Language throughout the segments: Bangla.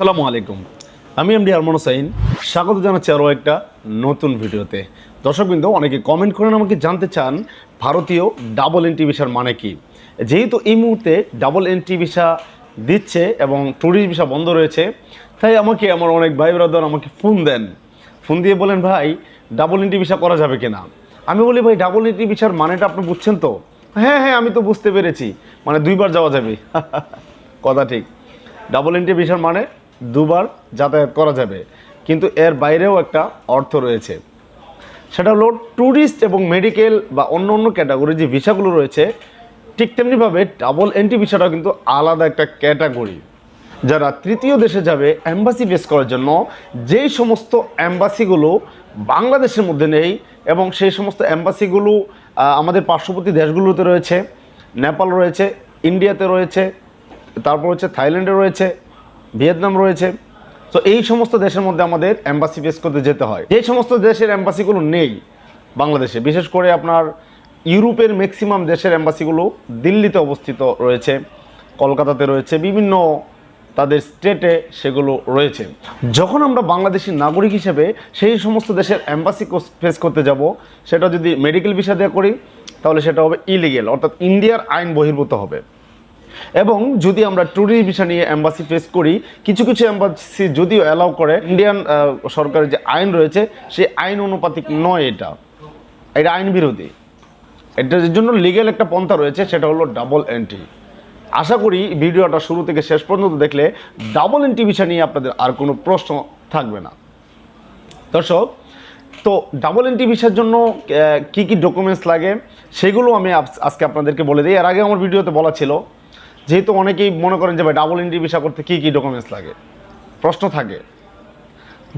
আসসালামু আলাইকুম। আমি এমডি আরমান হোসাইন স্বাগত জানাচ্ছি আরও একটা নতুন ভিডিওতে। দর্শকবৃন্দ, অনেকে কমেন্ট করেন আমাকে জানতে চান, ভারতীয় ডাবল এন্ট্রি ভিসার মানে কি? যেহেতু এই মুহূর্তে ডাবল এন্ট্রি ভিসা দিচ্ছে এবং ট্যুরিস্ট ভিসা বন্ধ রয়েছে, তাই আমাকে আমার অনেক ভাই ব্রাদার আমাকে ফোন দেন। ফোন দিয়ে বলেন, ভাই ডাবল এন্ট্রি ভিসা করা যাবে কিনা? আমি বলি, ভাই ডাবল এন্ট্রি ভিসার মানেটা আপনি বুঝছেন তো? হ্যাঁ হ্যাঁ আমি তো বুঝতে পেরেছি। মানে দুইবার যাওয়া যাবে। কথা ঠিক। ডাবল এন্ট্রি ভিসার মানে দুবার যাতায়াত করা যাবে। কিন্তু এর বাইরেও একটা অর্থ রয়েছে। সেটা হলো ট্যুরিস্ট এবং মেডিকেল বা অন্য অন্য ক্যাটাগরি যে ভিসাগুলো রয়েছে, ঠিক তেমনিভাবে ডাবল এন্ট্রি ভিসাটাও কিন্তু আলাদা একটা ক্যাটাগরি যারা তৃতীয় দেশে যাবে অ্যাম্বাসি ফেস করার জন্য, যেই সমস্ত অ্যাম্বাসিগুলো বাংলাদেশের মধ্যে নেই এবং সেই সমস্ত অ্যাম্বাসিগুলো আমাদের পার্শ্ববর্তী দেশগুলোতে রয়েছে, নেপাল রয়েছে, ইন্ডিয়াতে রয়েছে, তারপর হচ্ছে থাইল্যান্ডে রয়েছে ভিয়েতনাম রয়েছে। তো এই সমস্ত দেশের মধ্যে আমাদের অ্যাম্বাসি ফেস করতে যেতে হয়। যে সমস্ত দেশের অ্যাম্বাসিগুলো নেই বাংলাদেশে, বিশেষ করে আপনার ইউরোপের ম্যাক্সিমাম দেশের অ্যাম্বাসিগুলো দিল্লিতে অবস্থিত রয়েছে, কলকাতাতে রয়েছে, বিভিন্ন তাদের স্টেটে সেগুলো রয়েছে। যখন আমরা বাংলাদেশি নাগরিক হিসেবে সেই সমস্ত দেশের অ্যাম্বাসি ফেস করতে যাব, সেটা যদি মেডিকেল ভিসা দিয়ে করি, তাহলে সেটা হবে ইলিগেল অর্থাৎ ইন্ডিয়ার আইন বহির্ভূত হবে। এবং যদি আমরা ট্যুরিস্ট ভিসা নিয়ে অ্যাম্বাসি ফেস করি, কিছু কিছু অ্যাম্বাসি যদিও অ্যালাউ করে ইন্ডিয়ান সরকারের যে আইন রয়েছে, সেই আইন অনুপাতিক নয় এটা। এটা আইন বিরোধী। এটার জন্য লিগেল একটা পন্থা রয়েছে, সেটা হলো ডাবল এন্ট্রি আশা করি ভিডিওটা শুরু থেকে শেষ পর্যন্ত দেখলে ডাবল এন্ট্রি ভিসা নিয়ে আপনাদের আর কোনো প্রশ্ন থাকবে না। দর্শক, তো ডাবল এন্ট্রি ভিসার জন্য কি কি ডকুমেন্টস লাগে, সেগুলো আমি আজকে আপনাদেরকে বলে দিই। এর আগে আমার ভিডিওতে বলা ছিল যেহেতু অনেকেই মনে করেন যে ভাই ডাবল এন্ট্রি ভিসা করতে কী কী ডকুমেন্টস লাগে? প্রশ্ন থাকে।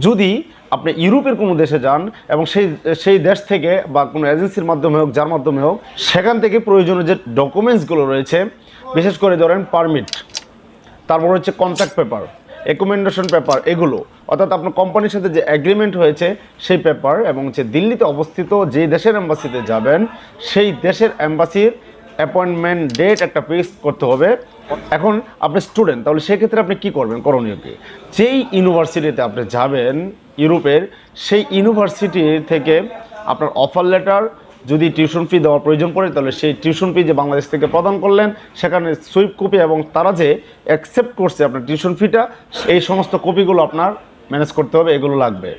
যদি আপনি ইউরোপের কোনো দেশে যান এবং সেই সেই দেশ থেকে বা কোনো এজেন্সির মাধ্যমে হোক, যার মাধ্যমে হোক, সেখান থেকে প্রয়োজনীয় যে ডকুমেন্টসগুলো রয়েছে, বিশেষ করে ধরেন পারমিট তারপর হচ্ছে কন্ট্যাক্ট পেপার রেকমেন্ডেশন পেপার এগুলো, অর্থাৎ আপনার কোম্পানির সাথে যে অ্যাগ্রিমেন্ট হয়েছে, সেই পেপার এবং হচ্ছে দিল্লিতে অবস্থিত যে দেশের অ্যাম্বাসিতে যাবেন, সেই দেশের অ্যাম্বাসির অ্যাপয়েন্টমেন্ট ডেট একটা ফিক্স করতে হবে। এখন আপনি স্টুডেন্ট তাহলে সেক্ষেত্রে আপনি কি করবেন করণীয় কি যেই ইউনিভার্সিটিতে আপনি যাবেন, ইউরোপের, সেই ইউনিভার্সিটি থেকে আপনার অফার লেটার যদি টিউশন ফি দেওয়ার প্রয়োজন পড়ে, তাহলে সেই টিউশন ফি যে বাংলাদেশ থেকে প্রদান করলেন, সেখানে সুইপ কপি এবং তারা যে অ্যাকসেপ্ট করছে আপনার টিউশন ফিটা এই সমস্ত কপিগুলো আপনার ম্যানেজ করতে হবে, এগুলো লাগবে।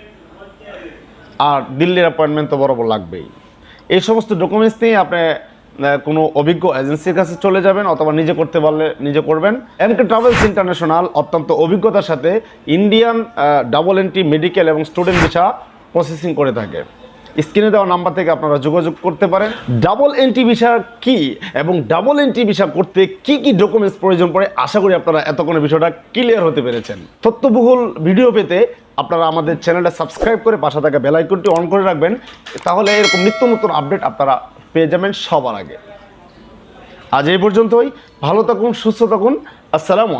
আর দিল্লির অ্যাপয়েন্টমেন্ট তো বরাবর লাগবেই। এই সমস্ত ডকুমেন্টস নিয়ে আপনি কোনো অভিজ্ঞ এজেন্সির কাছে চলে যাবেন অথবা নিজে করতে পারলে নিজে করবেন। এমকে ট্রাভেলস ইন্টারন্যাশনাল অত্যন্ত অভিজ্ঞতার সাথে ইন্ডিয়ান ডাবল এন্ট্রি মেডিকেল এবং স্টুডেন্ট ভিসা প্রসেসিং করে থাকে। স্ক্রিনে দেওয়া নাম্বার থেকে আপনারা যোগাযোগ করতে পারেন। ডাবল এন্ট্রি ভিসা কি এবং ডাবল এন্ট্রি ভিসা করতে কি কি ডকুমেন্টস প্রয়োজন পড়ে, আশা করি আপনারা এতক্ষণে বিষয়টা ক্লিয়ার হতে পেরেছেন। তথ্যবহুল ভিডিও পেতে আপনারা আমাদের চ্যানেলটা সাবস্ক্রাইব করে পাশে থাকা বেল আইকনটি অন করে রাখবেন, তাহলে এরকম নিত্য নতুন আপডেট আপনারা পেয়ে যাবেন সবার আগে। আজ এই পর্যন্তই, ভালো থাকুন, সুস্থ থাকুন, আসসালামু আলাইকুম।